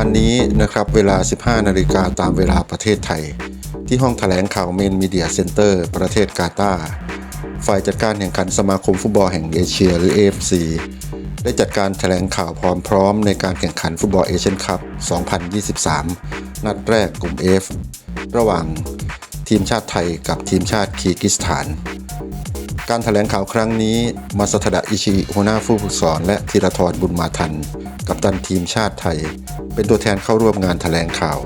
านนี้นะครับเวลา 15 นาฬิกาตามเวลาประเทศไทย ที่ห้องแถลงข่าวเมนมีเดียเซ็นเตอร์ประเทศกาตาร์ฝ่ายจัดการแข่งขันสมาคมฟุตบอลแห่งเอเชียหรือ AFC ได้จัดการแถลงข่าวพร้อมพร้อมในการแข่งขันฟุตบอลเอเชียนคัพ 2023 นัดแรกกลุ่ม F ระหว่างทีมชาติไทยกับทีมชาติคีร์กิสถาน การถแถลงข่าวครั้งนี้ มาสทดะอิชิหัวหน้าผู้ฝึกสอน และธีรทรบุญมาทัน กัปตันทีมชาติไทย เป็นตัวแทนเข้าร่วมงานถแถลงข่าว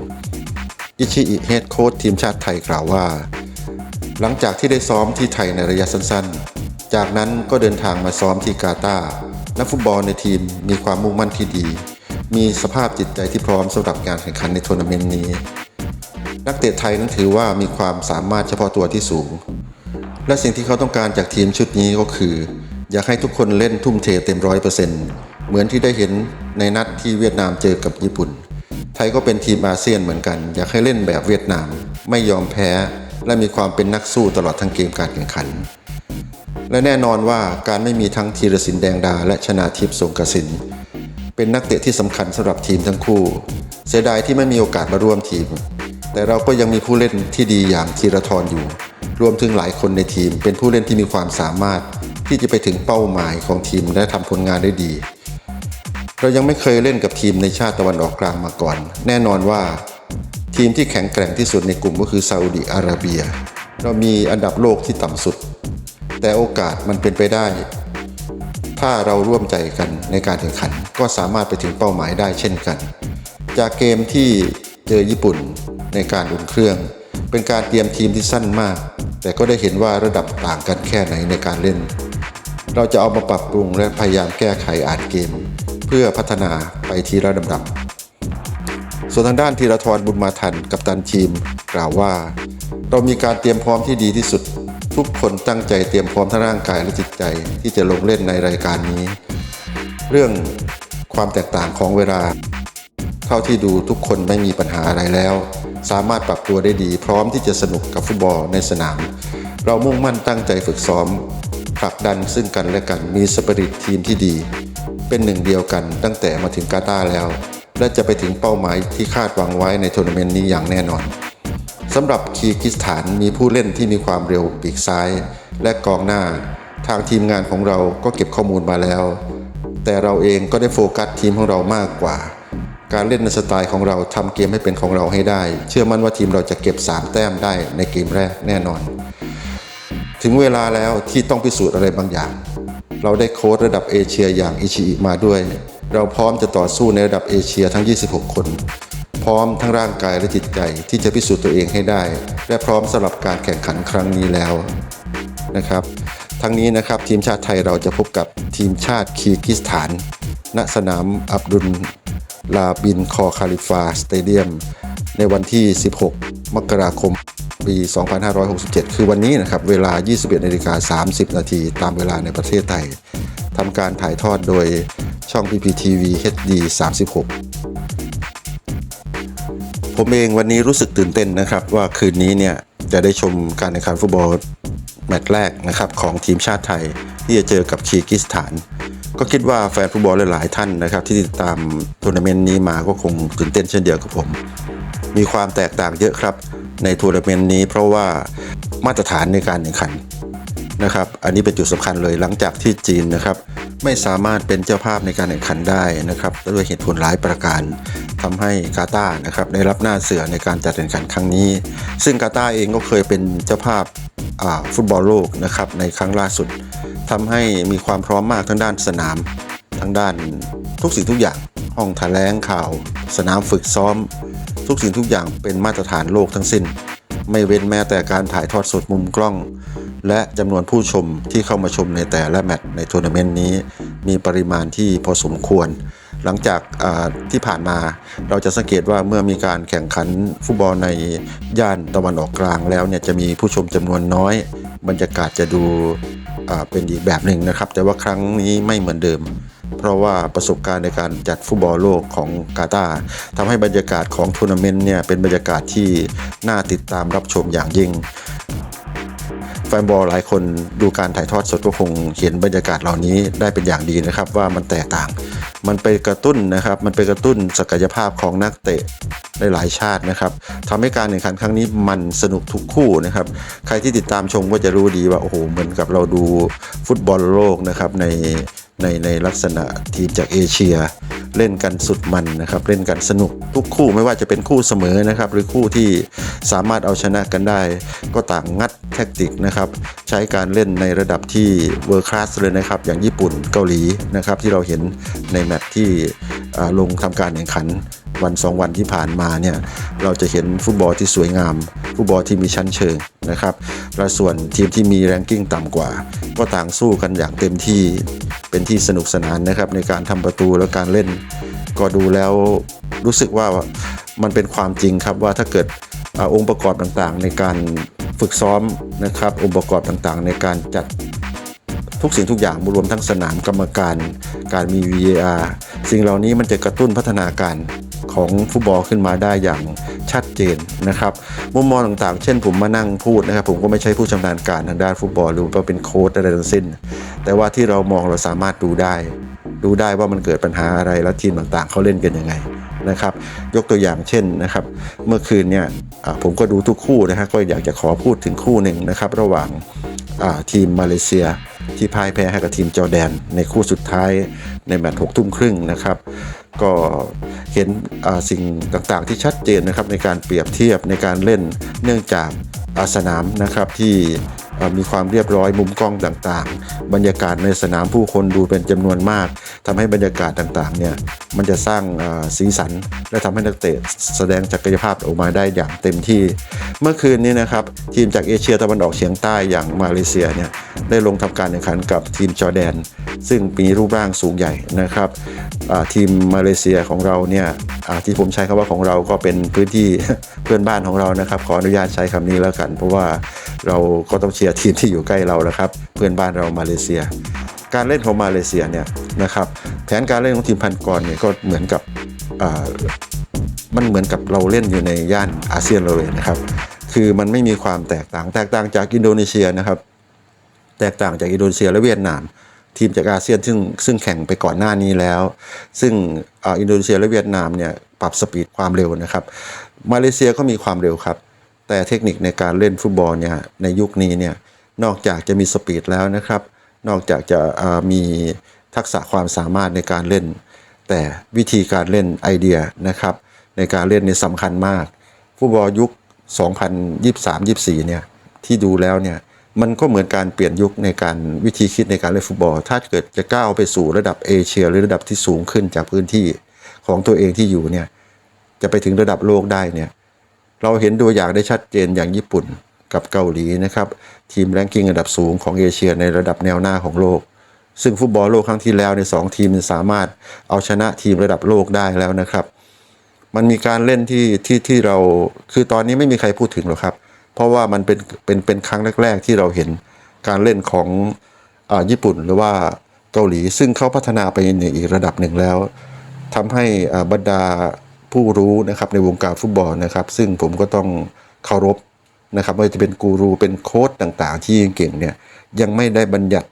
อิชิอิเฮดโค้ชทีมชาติไทยกล่าวว่า หลังจากที่ได้ซ้อมที่ไทยในระยะสั้นๆ จากนั้นก็เดินทางมาซ้อมที่กาตาร์นักฟุตบอลในทีมมีความมุ่งมั่นที่ดี มีสภาพจิตใจที่พร้อมสำหรับการแข่งขันในทัวร์นาเมนต์นี้ นักเตะไทยนั้นถือว่ามีความสามารถเฉพาะตัวที่สูง และสิ่งที่เขาต้องการจากทีมชุดนี้ก็คือ อยากให้ทุกคนเล่นทุ่มเทเต็มร้อยเปอร์เซ็นต์เหมือนที่ได้เห็นในนัดที่เวียดนามเจอกับญี่ปุ่น ไทยก็เป็นทีมอาเซียนเหมือนกัน อยากให้เล่นแบบเวียดนาม ไม่ยอมแพ้ และมีความเป็นนักสู้ตลอดทั้งเกมการแข่งขัน และแน่นอนว่าการไม่มีทั้งธีรศิลป์แดงดา และชนาทิพย์สงกสิน เป็นนักเตะที่สำคัญสำหรับทีมทั้งคู่ เสียดายที่ไม่มีโอกาสมาร่วมทีม แต่เราก็ยังมีผู้เล่นที่ดีอย่างธีรทรอยู่ รวมถึงหลายคนในทีม เป็นผู้เล่นที่มีความสามารถที่จะไปถึงเป้าหมายของทีมและทำผลงานได้ดี เรายังไม่เคยเล่นกับทีมในชาติตะวันออกกลางมาก่อน แน่นอนว่า ทีมที่แข็งแกร่งที่สุดในกลุ่มก็คือซาอุดิอาระเบีย เรามีอันดับโลกที่ต่ำสุด แต่โอกาสมันเป็นไปได้ ถ้าเราร่วมใจกันในการแข่งขัน ก็สามารถไปถึงเป้าหมายได้เช่นกัน จากเกมที่เจอญี่ปุ่นในการอุ่นเครื่อง เป็นการเตรียมทีมที่สั้นมาก แต่ก็ได้เห็นว่าระดับต่างกันแค่ไหนในการเล่น เราจะเอามาปรับปรุงและพยายามแก้ไขอ่านเกม เพื่อพัฒนาไปทีละลำดับ ส่วนทางด้านธีรทรบุญมาทันกับตันทีม กล่าวว่า เรามีการเตรียมพร้อมที่ดีที่สุด ทุกคนตั้งใจเตรียมพร้อมทั้งร่างกายและจิตใจที่จะลงเล่นในรายการนี้ เรื่องความแตกต่างของเวลา เท่าที่ดูทุกคนไม่มีปัญหาอะไรแล้ว สามารถปรับตัวได้ดี พร้อมที่จะสนุกกับฟุตบอลในสนาม เรามุ่งมั่นตั้งใจฝึกซ้อมผลักดันซึ่งกันและกันมีสปิริตทีมที่ดี เป็นหนึ่งเดียวกันตั้งแต่มาถึงกาตาร์แล้ว และจะไปถึงเป้าหมายที่คาดหวังไว้ในทัวร์นาเมนต์นี้อย่างแน่นอนสำหรับคีร์กิสถานมีผู้เล่นที่มีความเร็วปีกซ้าย และกองหน้า ทางทีมงานของเราก็เก็บข้อมูลมาแล้ว แต่เราเองก็ได้โฟกัสทีมของเรามากกว่า การเล่นในสไตล์ของเราทำเกมให้เป็นของเราให้ได้ เชื่อมั่นว่าทีมเราจะเก็บ 3 แต้มได้ในเกมแรกแน่นอน ถึงเวลาแล้วที่ต้องพิสูจน์อะไรบางอย่าง เราได้โค้ชระดับเอเชียอย่างอิชิอิมาด้วย เราพร้อมจะต่อสู้ในระดับเอเชียทั้ง 26 คน พร้อมทั้งร่างกายและจิตใจที่จะพิสูจน์ตัวเองให้ได้ และพร้อมสำหรับการแข่งขันครั้งนี้แล้วนะครับ ทั้งนี้นะครับทีมชาติไทยเราจะพบกับทีมชาติคีร์กิสถาน ณสนามอับดุล ลาบินคอคาลิฟาสเตเดียมในวันที่ 16 มกราคม ปี 2567 คือวันนี้นะครับ เวลา 21นาฬิกา30 นาที ตามเวลาในประเทศไทยทำการถ่ายทอดโดยช่อง PPTV HD 36 ผมเองวันนี้รู้สึกตื่นเต้นนะครับ ว่าคืนนี้เนี่ยจะได้ชมการแข่งขันฟุตบอลแมตช์แรกนะครับของทีมชาติไทย ที่จะเจอกับคีร์กิสถาน ก็คิดว่าแฟนฟุตบอลหลายๆท่านนะครับ ที่ติดตามทัวร์นาเมนต์นี้มาก็คงตื่นเต้นเช่นเดียวกับผม มีความแตกต่างเยอะครับในทัวร์นาเมนต์นี้เพราะว่ามาตรฐานในการแข่งขัน นะครับ อันนี้เป็นจุดสำคัญเลยหลังจากที่จีนนะครับ ไม่สามารถเป็นเจ้าภาพในการแข่งขันได้นะครับด้วยเหตุผลหลายประการทำให้กาตาร์นะครับได้รับหน้าเสือในการจัดแข่งขันครั้งนี้ ซึ่งกาตาร์เองก็เคยเป็นเจ้าภาพฟุตบอลโลกนะครับในครั้งล่าสุดทำให้มีความพร้อมมากทั้งด้านสนามทั้งด้านทุกสิ่งทุกอย่างห้องแถลงข่าว สนามฝึกซ้อม ทุกสิ่งทุกอย่างเป็นมาตรฐานโลกทั้งสิ้น ไม่เว้นแม้แต่การถ่ายทอดสดมุมกล้อง และจำนวนผู้ชมที่เข้ามาชมในแต่ละแมตช์ในทัวร์นาเมนต์นี้ มีปริมาณที่พอสมควร หลังจากที่ผ่านมาเราจะสังเกตว่าเมื่อมีการแข่งขันฟุตบอลในย่านตะวันออกกลางแล้วเนี่ยจะมีผู้ชมจำนวนน้อย บรรยากาศจะดูเป็นอีกแบบหนึ่งนะครับ แต่ว่าครั้งนี้ไม่เหมือนเดิม เพราะว่าประสบการณ์ในการจัดฟุตบอลโลกของกาตาร์ทำให้บรรยากาศของทัวร์นาเมนต์เนี่ยเป็นบรรยากาศที่น่าติดตามรับชมอย่างยิ่งแฟนบอลหลายคนดูการถ่ายทอดสดก็คงเห็นบรรยากาศเหล่านี้ได้เป็นอย่างดีนะครับว่ามันแตกต่าง มันไปกระตุ้นนะครับ มันไปกระตุ้นศักยภาพของนักเตะหลายชาตินะครับทำให้การแข่งขันครั้งนี้มันสนุกทุกคู่นะครับ ใครที่ติดตามชมก็จะรู้ดีว่าโอ้โหเหมือนกับเราดูฟุตบอลโลกนะครับใน ในในลักษณะทีมจากเอเชีย เล่นกันสุดมันนะครับ เล่นกันสนุกทุกคู่ไม่ว่าจะเป็นคู่เสมอนะครับ หรือคู่ที่สามารถเอาชนะกันได้ ก็ต่างงัดแทคติกนะครับ ใช้การเล่นในระดับที่เวอร์คลาสเลยนะครับ อย่างญี่ปุ่นเกาหลีนะครับที่เราเห็นในแมตช์ที่ลงทำการแข่งขัน วันสองวันที่ผ่านมาเนี่ยเราจะเห็นฟุตบอลที่สวยงาม ฟุตบอลที่มีชั้นเชิงนะครับและส่วนทีมที่มีแรงกิ้งต่ำกว่า ก็ต่างสู้กันอย่างเต็มที่เป็นที่สนุกสนานนะครับในการทำประตูและการเล่น ก็ดูแล้วรู้สึกว่ามันเป็นความจริงครับว่าถ้าเกิดอองค์ประกอบต่างๆ ในการฝึกซ้อมนะครับองค์ประกอบต่างๆ ในการจัดทุกสิ่งทุกอย่างรวมทั้งสนามกรรมการการมี VAR สิ่งเหล่านี้มันจะกระตุ้นพัฒนาการของฟุตบอลขึ้นมาได้อย่างชัดเจนนะครับ มุมมองต่างๆ เช่นผมมานั่งพูดนะครับ ผมก็ไม่ใช่ผู้ชำนาญการทางด้านฟุตบอลหรือว่าเป็นโค้ชอะไรทั้งสิ้น แต่ว่าที่เรามองเราสามารถดูได้ดูได้ว่ามันเกิดปัญหาอะไรแล้วทีมต่างๆเขาเล่นกันยังไงนะครับ ยกตัวอย่างเช่นนะครับ เมื่อคืนเนี่ยผมก็ดูทุกคู่นะฮะก็อยากจะขอพูดถึงคู่หนึ่งนะครับ ระหว่าง ทีมมาเลเซีย ที่พ่ายแพ้ให้กับทีมจอร์แดน ในคู่สุดท้ายในแมตช์หกทุ่มครึ่งนะครับ ก็เห็นสิ่งต่างๆที่ชัดเจนนะครับในการเปรียบเทียบในการเล่นเนื่องจากอาสนามนะครับที่ มีความเรียบร้อยมุมกล้องต่างๆ บรรยากาศในสนามผู้คนดูเป็นจำนวนมากทำให้บรรยากาศต่างๆเนี่ยมันจะสร้างสีสัน และทำให้นักเตะแสดงศักยภาพออกมาได้อย่างเต็มที่ เมื่อคืนนี้นะครับทีมจากเอเชียตะวันออกเฉียงใต้อย่างมาเลเซียเนี่ยได้ลงทำการแข่งขันกับทีมจอร์แดน ซึ่งมีรูปร่างสูงใหญ่นะครับทีมมาเลเซียของเราเนี่ยที่ผมใช้คำว่าของเราก็เป็นพื้นที่เพื่อนบ้านของเรานะครับขออนุญาตใช้คำนี้แล้วกัน เพราะว่าเราก็ต้องเชียร์ทีมที่อยู่ใกล้เราแล้วครับ เพื่อนบ้านเรามาเลเซีย การเล่นของมาเลเซียเนี่ยนะครับแผนการเล่นของทีมพันกรเนี่ยก็เหมือนกับอ่ามันเหมือนกับเราเล่นอยู่ในย่านอาเซียนเราเลยนะครับ คือมันไม่มีความแตกต่างแตกต่างจากอินโดนีเซียนะครับ แตกต่างจากอินโดนีเซียและเวียดนาม ทีมจากอาเซียนซึ่งซึ่งแข่งไปก่อนหน้านี้แล้ว ซึ่งอินโดนีเซียและเวียดนามเนี่ยปรับสปีดความเร็วนะครับ มาเลเซียก็มีความเร็วครับ แต่เทคนิคในการเล่นฟุตบอลเนี่ยในยุคนี้เนี่ยนอกจากจะมีสปีดแล้วนะครับ นอกจากจะมีทักษะความสามารถในการเล่น แต่วิธีการเล่นไอเดียนะครับในการเล่นนี่สำคัญมาก ฟุตบอลยุค 2023-24เนี่ยที่ดูแล้วเนี่ยมันก็เหมือนการเปลี่ยนยุคในการวิธีคิดในการเล่นฟุตบอล ถ้าเกิดจะก้าวไปสู่ระดับเอเชีย หรือระดับที่สูงขึ้นจากพื้นที่ของตัวเองที่อยู่เนี่ยจะไปถึงระดับโลกได้เนี่ย เราเห็นตัวอย่างได้ชัดเจนอย่างญี่ปุ่นกับเกาหลีนะครับทีมแรงกิ้งอันดับสูงของเอเชียในระดับแนวหน้าของโลก ซึ่งฟุตบอลโลกครั้งที่แล้วในยสองทีมสามารถเอาชนะทีมระดับโลกได้แล้วนะครับ มันมีการเล่นที่ที่ที่เราคือตอนนี้ไม่มีใครพูดถึงหรอกครับ เพราะว่ามันเป็นเป็นเป็นครั้งแรก ๆ ที่เราเห็นการเล่นของอาญี่ปุ่นหรือว่าเกาหลี ซึ่งเขาพัฒนาไปในอีกระดับหนึ่งแล้วทำให้อ่าบรรดา ผู้รู้นะครับในวงการฟุตบอลนะครับ ซึ่งผมก็ต้องเคารพนะครับไม่ว่าจะเป็นกูรูเป็นโค้ดต่างๆ ที่เก่งเนี่ยยังไม่ได้บัญญัติ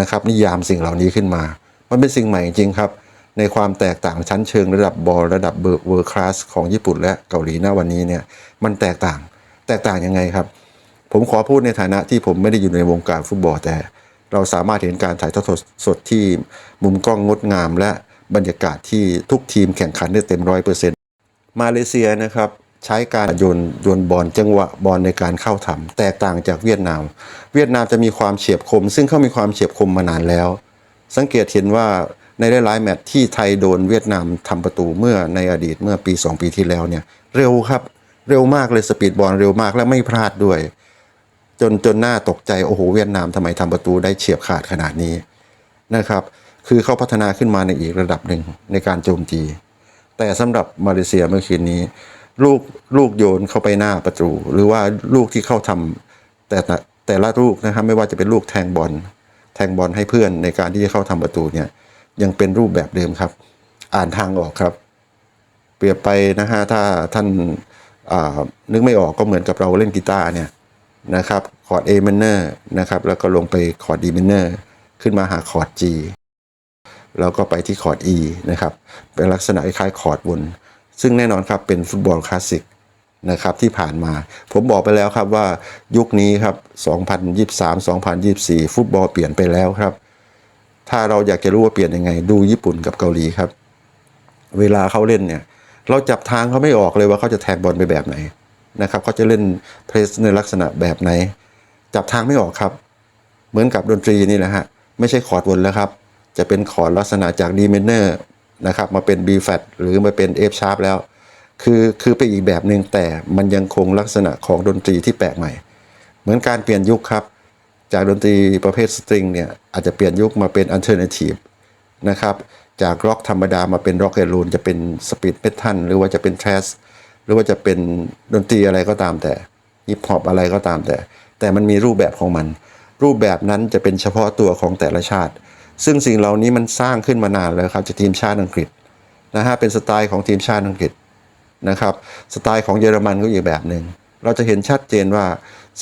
นะครับ นิยามสิ่งเหล่านี้ขึ้นมา มันเป็นสิ่งใหม่จริงครับ ในความแตกต่างชั้นเชิงระดับบอลระดับเบอร์เวอร์คลาสของญี่ปุ่นและเกาหลีณวันนี้เนี่ยมันแตกต่างแตกต่างยังไงครับ ผมขอพูดในฐานะที่ผมไม่ได้อยู่ในวงการฟุตบอลแต่ เราสามารถเห็นการถ่ายทอดสดที่มุมกล้องงดงามและบรรยากาศที่ทุกทีมแข่งขันได้เต็มร้อยเปอร์เซ็นต์ มาเลเซียนะครับใช้การโยนโยนบอลจังหวะบอลในการเข้าทำแตกต่างจากเวียดนาม เวียดนามจะมีความเฉียบคม ซึ่งเขามีความเฉียบคมมานานแล้ว สังเกตเห็นว่าในหลายๆแมตช์ที่ไทยโดนเวียดนามทำประตูเมื่อในอดีตเมื่อปี 2 ปีที่แล้วเนี่ยเร็วครับเร็วมากเลยสปีดบอลเร็วมากและไม่พลาดด้วย จนจนหน้าตกใจโอ้โหเวียดนามทำไมทำประตูได้เฉียบขาดขนาดนี้นะครับ คือเขาพัฒนาขึ้นมาในอีกระดับหนึ่งในการโจมตี แต่สำหรับมาเลเซียเมื่อคืนนี้ ลูกลูกโยนเข้าไปหน้าประตู หรือว่าลูกที่เข้าทำแต่แต่ละลูกนะครับไม่ว่าจะเป็นลูกแทงบอลแทงบอลให้เพื่อนในการที่จะเข้าทำประตูเนี่ยยังเป็นรูปแบบเดิมครับ อ่านทางออกครับ เปรียบไปนะฮะถ้าท่านอ่านึกไม่ออกก็เหมือนกับเราเล่นกีตาร์เนี่ยนะครับคอร์ด A minor นะครับแล้วก็ลงไปคอร์ด D minor ขึ้นมาหาคอร์ด G แล้วก็ไปที่คอร์ด E นะครับ เป็นลักษณะคล้ายคอร์ดวน ซึ่งแน่นอนครับเป็นฟุตบอลคลาสสิกนะครับที่ผ่านมา ผมบอกไปแล้วครับว่ายุคนี้ครับ 2023-2024 ฟุตบอลเปลี่ยนไปแล้วครับ ถ้าเราอยากจะรู้ว่าเปลี่ยนยังไง ดูญี่ปุ่นกับเกาหลีครับ เวลาเขาเล่นเนี่ย เราจับทางเขาไม่ออกเลยว่าเขาจะแทงบอลไปแบบไหนนะครับเขาจะเล่นเพรสในลักษณะแบบไหน จับทางไม่ออกครับ เหมือนกับดนตรีนี่แหละฮะไม่ใช่คอร์ดวนแล้วครับ จะเป็นคอร์ดลักษณะจาก D minor นะครับมาเป็น B flat หรือมาเป็น F sharp แล้ว คือคือไปอีกแบบหนึ่งแต่มันยังคงลักษณะของดนตรีที่แปลกใหม่ เหมือนการเปลี่ยนยุคครับ จากดนตรีประเภทสตริงเนี่ยอาจจะเปลี่ยนยุคมาเป็น alternative นะครับจากร็อกธรรมดามาเป็นร็อกแอนด์โรลจะเป็นสปีดเมทัลหรือว่าจะเป็นแทรสหรือว่าจะเป็นดนตรีอะไรก็ตามแต่ฮิปฮอปอะไรก็ตามแต่ แต่มันมีรูปแบบของมัน รูปแบบนั้นจะเป็นเฉพาะตัวของแต่ละชาติ ซึ่งสิ่งเหล่านี้มันสร้างขึ้นมานานแล้วครับจากทีมชาติอังกฤษนะฮะเป็นสไตล์ของทีมชาติอังกฤษนะครับสไตล์ของเยอรมันก็อีกแบบหนึ่งเราจะเห็นชัดเจนว่า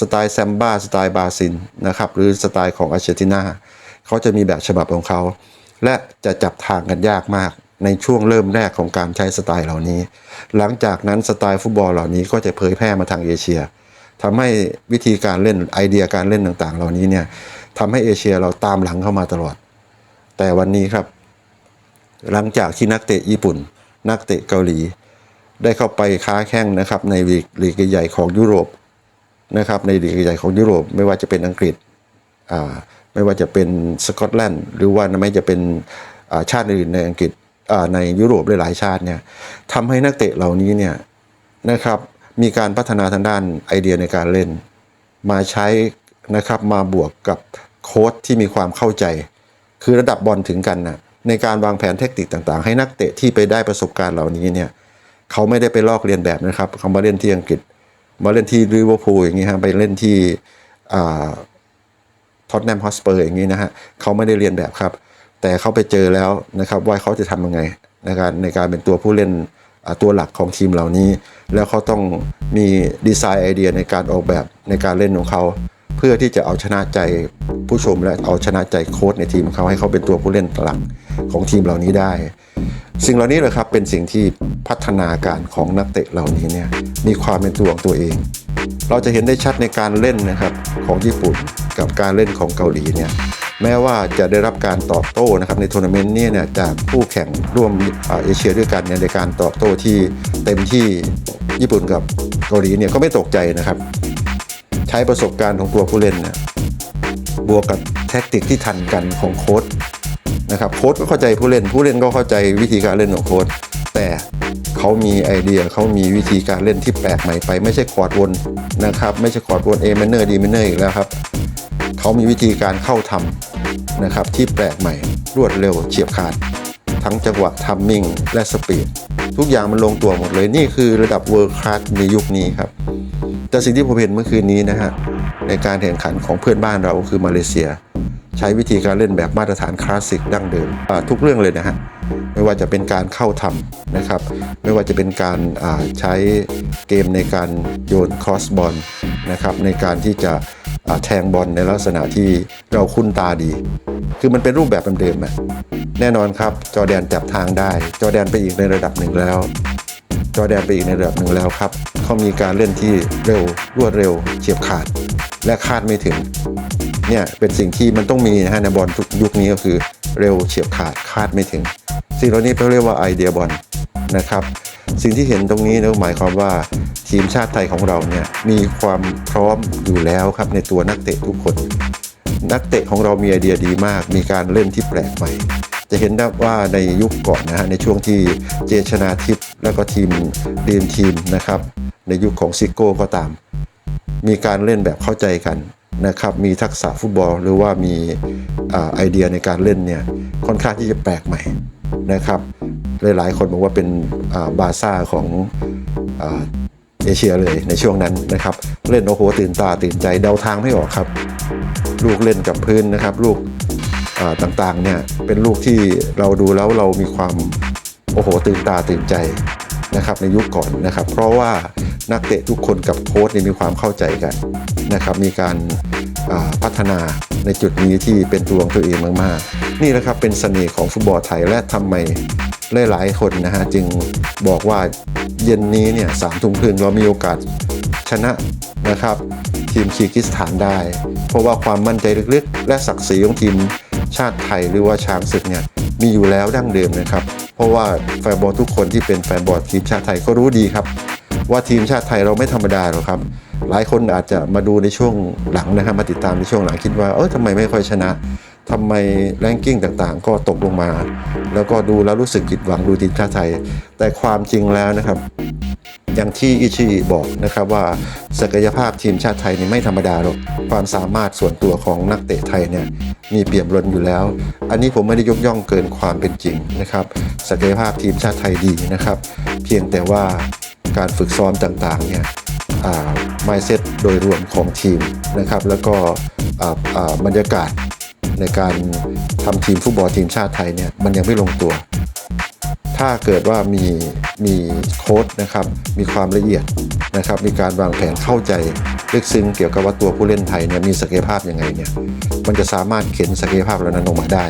สไตล์แซมบ้าสไตล์บาซิลนะครับหรือสไตล์ของอาร์เจนตินาเขาจะมีแบบฉบับของเขา และจะจับทางกันยากมากในช่วงเริ่มแรกของการใช้สไตล์เหล่านี้ หลังจากนั้นสไตล์ฟุตบอลเหล่านี้ก็จะเผยแพร่มาทางเอเชียทำให้วิธีการเล่นไอเดียการเล่นต่างๆ เหล่านี้เนี่ยทำให้เอเชียเราตามหลังเข้ามาตลอด แต่วันนี้ครับ หลังจากที่นักเตะญี่ปุ่น นักเตะเกาหลี ได้เข้าไปค้าแข่งนะครับ ในลีกลีกใหญ่ของยุโรปนะครับ ในลีกใหญ่ของยุโรป ไม่ว่าจะเป็นอังกฤษอ่าไม่ว่าจะเป็นสกอตแลนด์หรือว่าไม่จะเป็นาชาติอื่นในอังกฤษในยุโรปหลายชาติเนี่ยทำให้นักเตะเหล่านี้เนี่ยนะครับมีการพัฒนาทางด้านไอเดียในการเล่น มาใช้นะครับมาบวกกับโค้ชที่มีความเข้าใจ คือระดับบอลถึงกันนะในการวางแผนเทคนิคต่างๆ ให้นักเตะที่ไปได้ประสบการณ์เหล่านี้เนี่ยเขาไม่ได้ไปลอกเรียนแบบนะครับเขามาเล่นที่อังกฤษ มาเล่นที่ลิเวอร์พูลอย่างนี้ฮะไปเล่นที่ท็อตแนมฮอสเปอร์อย่างนี้นะฮะเขาไม่ได้เรียนแบบครับ แต่เขาไปเจอแล้วนะครับว่าเขาจะทำยังไงในการในการเป็นตัวผู้เล่นตัวหลักของทีมเหล่านี้ แล้วเขาต้องมีดีไซน์ไอเดียในการออกแบบในการเล่นของเขา เพื่อที่จะเอาชนะใจผู้ชมและเอาชนะใจโค้ชในทีมเขาให้เขาเป็นตัวผู้เล่นหลักของทีมเหล่านี้ได้ สิ่งเหล่านี้แหละครับเป็นสิ่งที่พัฒนาการของนักเตะเหล่านี้เนี่ยมีความเป็นตัวของตัวเอง เราจะเห็นได้ชัดในการเล่นนะครับของญี่ปุ่นกับการเล่นของเกาหลีเนี่ยแม้ว่าจะได้รับการตอบโต้นะครับในทัวร์นาเมนต์นี่ยเนี่ยจากคู่แข่งร่วมเอเชียด้วยกันเนี่ยในการตอบโต้ที่เต็มที่ญี่ปุ่นกับเกาหลีเนี่ยก็ไม่ตกใจนะครับ ใช้ประสบการณ์ของตัวผู้เล่นนะบวกกับแท็กติกที่ทันกันของโค้ชนะครับโค้ชก็เข้าใจผู้เล่น ผู้เล่นก็เข้าใจวิธีการเล่นของโค้ชแต่เขามีไอเดียเขามีวิธีการเล่นที่แปลกใหม่ไป ไม่ใช่คอร์ดวนนะครับ ไม่ใช่คอร์ดวน A minor D minor อีกแล้วครับเขามีวิธีการเข้าทำนะครับที่แปลกใหม่รวดเร็วเฉียบขาด ทั้งจังหวะทัมมิ่งและสปีดทุกอย่างมันลงตัวหมดเลยนี่คือระดับเวิร์คลาสในยุคนี้ครับ แต่สิ่งที่ผมเห็นเมื่อคืนนี้นะฮะในการแข่งขันของเพื่อนบ้านเราคือมาเลเซีย ใช้วิธีการเล่นแบบมาตรฐานคลาสสิกดั้งเดิมทุกเรื่องเลยนะฮะไม่ว่าจะเป็นการเข้าทำนะครับ ไม่ว่าจะเป็นการใช้เกมในการโยนครอสบอลนะครับในการที่จะแทงบอลในลักษณะที่เราคุ้นตาดี คือมันเป็นรูปแบบเดิมๆแน่นอนครับ จอแดนจับทางได้ จอแดนไปอีกในระดับหนึ่งแล้ว จอแดนไปอีกในระดับหนึ่งแล้วครับ เขามีการเล่นที่เร็วรวดเร็วเฉียบขาด และคาดไม่ถึง เนี่ยเป็นสิ่งที่มันต้องมีนะฮะในบอลทุกยุคนี้ก็คือเร็วเฉียบขาดคาดไม่ถึง สิ่งเหล่านี้เขาเรียกว่าไอเดียบอลนะครับ สิ่งที่เห็นตรงนี้นะหมายความว่าทีมชาติไทยของเราเนี่ยมีความพร้อมอยู่แล้วครับในตัวนักเตะทุกคน นักเตะของเรามีไอเดียดีมาก มีการเล่นที่แปลกใหม่ จะเห็นได้ว่าในยุคก่อนนะฮะในช่วงที่เจชนาทิพย์แล้วก็ทีมเรียนทีมนะครับ ในยุคของซิโก้ก็ตาม มีการเล่นแบบเข้าใจกันนะครับมีทักษะฟุตบอลหรือว่ามีอไอเดียในการเล่นเนี่ยค่อนข้างที่จะแปลกใหม่นะครับ หลายๆ คนบอกว่าเป็นบาซ่าของอเอเชียเลยในช่วงนั้นนะครับ เล่นโอ้โหตื่นตาตื่นใจเดาทางไม่ออกครับ ลูกเล่นกับพื้นนะครับ ลูก ต่างๆเนี่ยเป็นลูกที่เราดูแล้วเรามีความโอ้โหตื่นตาตื่นใจนะครับในยุคก่อนนะครับ เพราะว่านักเตะทุกคนกับโค้ชเนี่มีความเข้าใจกันนะครับมีการพัฒนาในจุดนี้ที่เป็นตัวของตัวเองมากๆ นี่แหละครับเป็นเสน่ห์ของฟุตบอลไทยและทำไมหลายๆคนนะฮะจึงบอกว่าเย็นนี้เนี่ยสามทุ่มครึ่งเรามีโอกาสชนะนะครับ ทีมคีร์กิสถานได้ เพราะว่าความมั่นใจลึกๆ และศักดิ์ศรีของทีม ชาติไทยหรือว่าช้างศึกเนี่ยมีอยู่แล้วดั้งเดิมนะครับ เพราะว่าแฟนบอลทุกคนที่เป็นแฟนบอลทีมชาติไทยก็รู้ดีครับ ว่าทีมชาติไทยเราไม่ธรรมดาหรอกครับ หลายคนอาจจะมาดูในช่วงหลังนะครับมาติดตามในช่วงหลังคิดว่าเออทำไมไม่ค่อยชนะทำไมแรงกิ้งต่างๆ ก็ตกลงมา แล้วก็ดูแล้วรู้สึกผิดหวังดูทีมชาติไทย แต่ความจริงแล้วนะครับ อย่างที่อิชิบอกนะครับว่าศักยภาพทีมชาติไทยนี่ไม่ธรรมดาหรอกความสามารถส่วนตัวของนักเตะไทยเนี่ย มีเปี่ยมล้นอยู่แล้ว อันนี้ผมไม่ได้ยกย่องเกินความเป็นจริงนะครับศักยภาพทีมชาติไทยดีนะครับ เพียงแต่ว่าการฝึกซ้อมต่างๆเนี่ยไมเซ็ตโดยรวมของทีมนะครับ แล้วก็บรรยากาศในการทำทีมฟุตบอลทีมชาติไทยเนี่ยมันยังไม่ลงตัว ถ้าเกิดว่ามีมีโค้ดนะครับมีความละเอียดนะครับมีการวางแผนเข้าใจลึกซึ้งเกี่ยวกับว่าตัวผู้เล่นไทยเนี่ยมีศักยภาพยังไงเนี่ยมันจะสามารถเข็นศักยภาพเหล่านั้นออกมาได้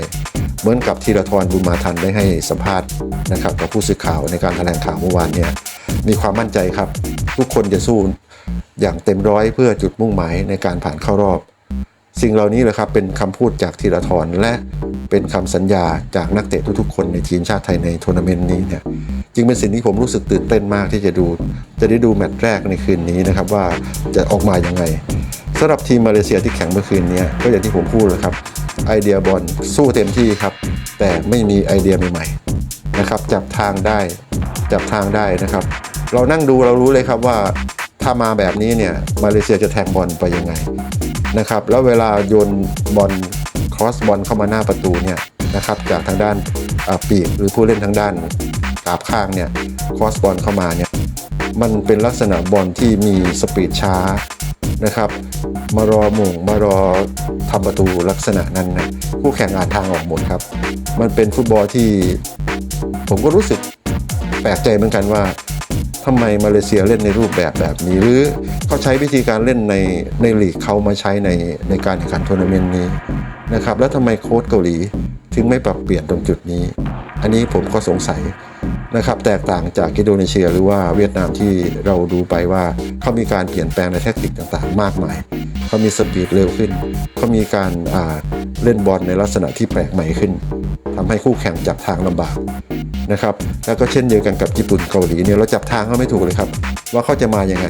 เหมือนกับธีรทรบุญมาทันได้ให้สัมภาษณ์นะครับกับผู้สื่อข่าวในการแถลงข่าวเมื่อวานเนี่ยมีความมั่นใจครับ ทุกคนจะสู้อย่างเต็มร้อยเพื่อจุดมุ่งหมายในการผ่านเข้ารอบ สิ่งเหล่านี้แหละครับเป็นคำพูดจากธีรทรและ เป็นคำสัญญาจากนักเตะทุกๆคนในทีมชาติไทยในทัวร์นาเมนต์นี้เนี่ยจึงเป็นสิ่งที่ผมรู้สึกตื่นเต้นมากที่จะดู จะได้ดูแมตช์แรกในคืนนี้นะครับว่าจะออกมายังไงสำหรับทีมมาเลเซียที่แข่งเมื่อคืนนี้ก็อย่างที่ผมพูดเลยครับไอเดียบอลสู้เต็มที่ครับ แต่ไม่มีไอเดียใหม่ๆนะครับจับทางได้จับทางได้นะครับ เรานั่งดูเรารู้เลยครับว่าถ้ามาแบบนี้เนี่ยมาเลเซียจะแทงบอลไปยังไงนะครับแล้วเวลาโยนบอล ครอสบอลเข้ามาหน้าประตูเนี่ยนะครับจากทางด้านปีกหรือผู้เล่นทางด้านกราบข้างเนี่ยครอสบอลเข้ามาเนี่ยมันเป็นลักษณะบอลที่มีสปีดช้านะครับ มารอหม่งมารอทำประตูลักษณะนั้นนะคู่แข่งอ่านทางออกหมดครับ มันเป็นฟุตบอลที่ ผมก็รู้สึกแปลกใจเหมือนกันว่าทำไมมาเลเซียเล่นในรูปแบบแบบนี้ หรือเขาใช้วิธีการเล่นในในลีกเขามาใช้ในในการแข่งขันทัวร์นาเมนต์นี้ นะครับ แล้วทำไมโค้ชเกาหลี ถึงไม่ปรับเปลี่ยนตรงจุดนี้ อันนี้ผมก็สงสัยนะครับ แตกต่างจากอินโดนีเซียหรือว่าเวียดนามที่เราดูไปว่าเขามีการเปลี่ยนแปลงในแทคนิคต่างๆ มากมายเขามีสปีดเร็วขึ้นเขามีการเล่นบอลในลักษณะที่แปลกใหม่ขึ้นทำให้คู่แข่งจับทางลำบากนะครับ แล้วก็เช่นเดียวกันกับญี่ปุ่นเกาหลีเนี่ยเราจับทางเขาไม่ถูกเลยครับ ว่าเขาจะมาอยังไง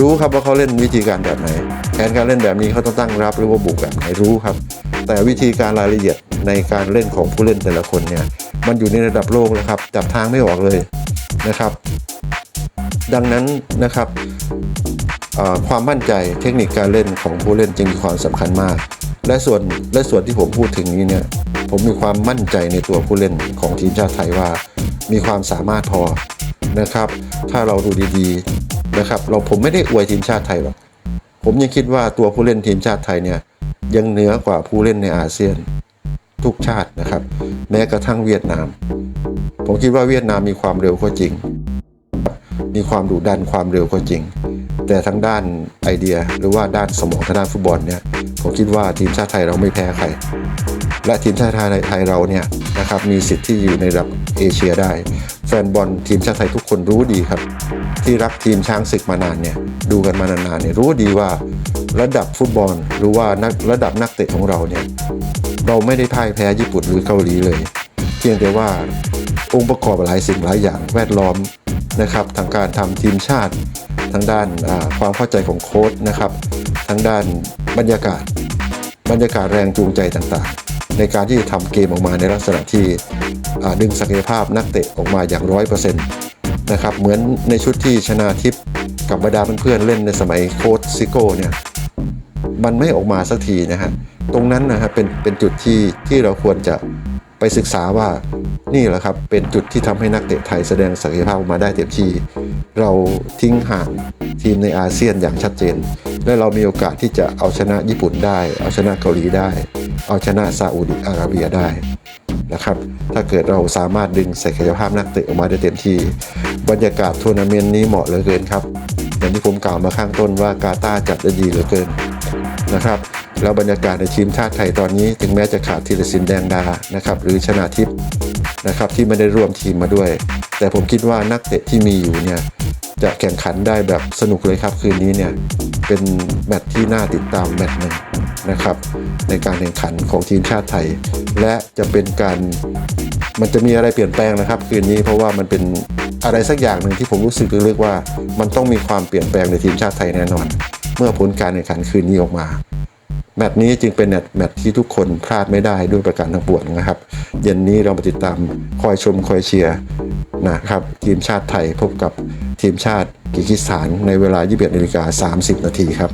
รู้ครับว่าเขาเล่นวิธีการแบบไหนแผนการเล่นแบบนี้เขาต้องตั้งรับหรือว่าบุกแบบไหนรู้ครับ แต่วิธีการรายละเอียดในการเล่นของผู้เล่นแต่ละคนเนี่ยมันอยู่ในระดับโลกแล้วครับจับทางไม่ออกเลยนะครับ ดังนั้นนะครับความมั่นใจเทคนิคการเล่นของผู้เล่นจึงมีความสำคัญมาก และส่วนและส่วนที่ผมพูดถึงนี้เนี่ยผมมีความมั่นใจในตัวผู้เล่นของทีมชาติไทยว่า มีความสามารถพอนะครับ ถ้าเราดูดีๆนะครับ เราผมไม่ได้อวยทีมชาติไทยหรอกผมยังคิดว่าตัวผู้เล่นทีมชาติไทยเนี่ย ยังเหนือกว่าผู้เล่นในอาเซียนทุกชาตินะครับ แม้กระทั่งเวียดนาม ผมคิดว่าเวียดนามมีความเร็วก็จริง มีความดุดันความเร็วก็จริง แต่ทั้งด้านไอเดียหรือว่าด้านสมองทางด้านฟุตบอลเนี่ยผมคิดว่าทีมชาติไทยเราไม่แพ้ใคร และทีมชาติไทยไทยเราเนี่ยนะครับมีสิทธิ์ที่อยู่ในระดับเอเชียได้ แฟนบอลทีมชาติไทยทุกคนรู้ดีครับ ที่รักทีมช้างศึกมานานเนี่ยดูกันมานานๆเนี่ยรู้ดีว่า ระดับฟุตบอล หรือว่านักระดับนักเตะของเราเนี่ยเราไม่ได้พ่ายแพ้ญี่ปุ่นหรือเกาหลีเลย เพียงแต่ว่าองค์ประกอบหลายสิ่งหลายอย่างแวดล้อมนะครับทางการทำทีมชาติทางด้านความเข้าใจของโค้ชนะครับทางด้านบรรยากาศ บรรยากาศแรงจูงใจต่างๆ ในการที่จะทำเกมออกมาในลักษณะที่ดึงศักยภาพนักเตะออกมาอย่างร้อยเปอร์เซ็นต์นะครับเหมือนในชุดที่ชนาทิพย์กับบรรดาเพื่อนๆเล่นในสมัยโค้ชซิโก้เนี่ย มันไม่ออกมาสักทีนะฮะตรงนั้นนะฮะเป็นเป็นจุดที่ที่เราควรจะไปศึกษาว่านี่แหละครับเป็นจุดที่ทำให้นักเตะไทยแสดงศักยภาพออกมาได้เต็มที่เราทิ้งห่างทีมในอาเซียนอย่างชัดเจน และเรามีโอกาสที่จะเอาชนะญี่ปุ่นได้ เอาชนะเกาหลีได้ เอาชนะซาอุดิอาระเบียได้นะครับ ถ้าเกิดเราสามารถดึงศักยภาพนักเตะออกมาได้เต็มที่ บรรยากาศทัวร์นาเมนต์นี้เหมาะเหลือเกินครับอย่างที่ผมกล่าวมาข้างต้นว่ากาตาร์จัดได้ดีเหลือเกิน นะครับแล้วบรรยากาศในทีมชาติไทยตอนนี้ ถึงแม้จะขาดธีรศิลป์แดงดานะครับหรือชนาทิพย์นะครับที่ไม่ได้ร่วมทีมมาด้วย แต่ผมคิดว่านักเตะที่มีอยู่เนี่ยจะแข่งขันได้แบบสนุกเลยครับคืนนี้เนี่ยเป็นแมตช์ที่น่าติดตามแมตช์หนึ่งนะครับในการแข่งขันของทีมชาติไทย และจะเป็นการมันจะมีอะไรเปลี่ยนแปลงนะครับคืนนี้เพราะว่ามันเป็นอะไรสักอย่างหนึ่งที่ผมรู้สึกลึกๆว่า มันต้องมีความเปลี่ยนแปลงในทีมชาติไทยแน่นอน เมื่อผลการแข่งขันคืนนี้ออกมา แมตช์นี้จึงเป็นแมตช์ที่ทุกคนพลาดไม่ได้ด้วยประการทั้งปวงนะครับ เย็นนี้เรามาติดตามคอยชมคอยเชียร์นะครับทีมชาติไทยพบกับทีมชาติกิกิสถานในเวลา 21นาฬิกา30 นาทีครับ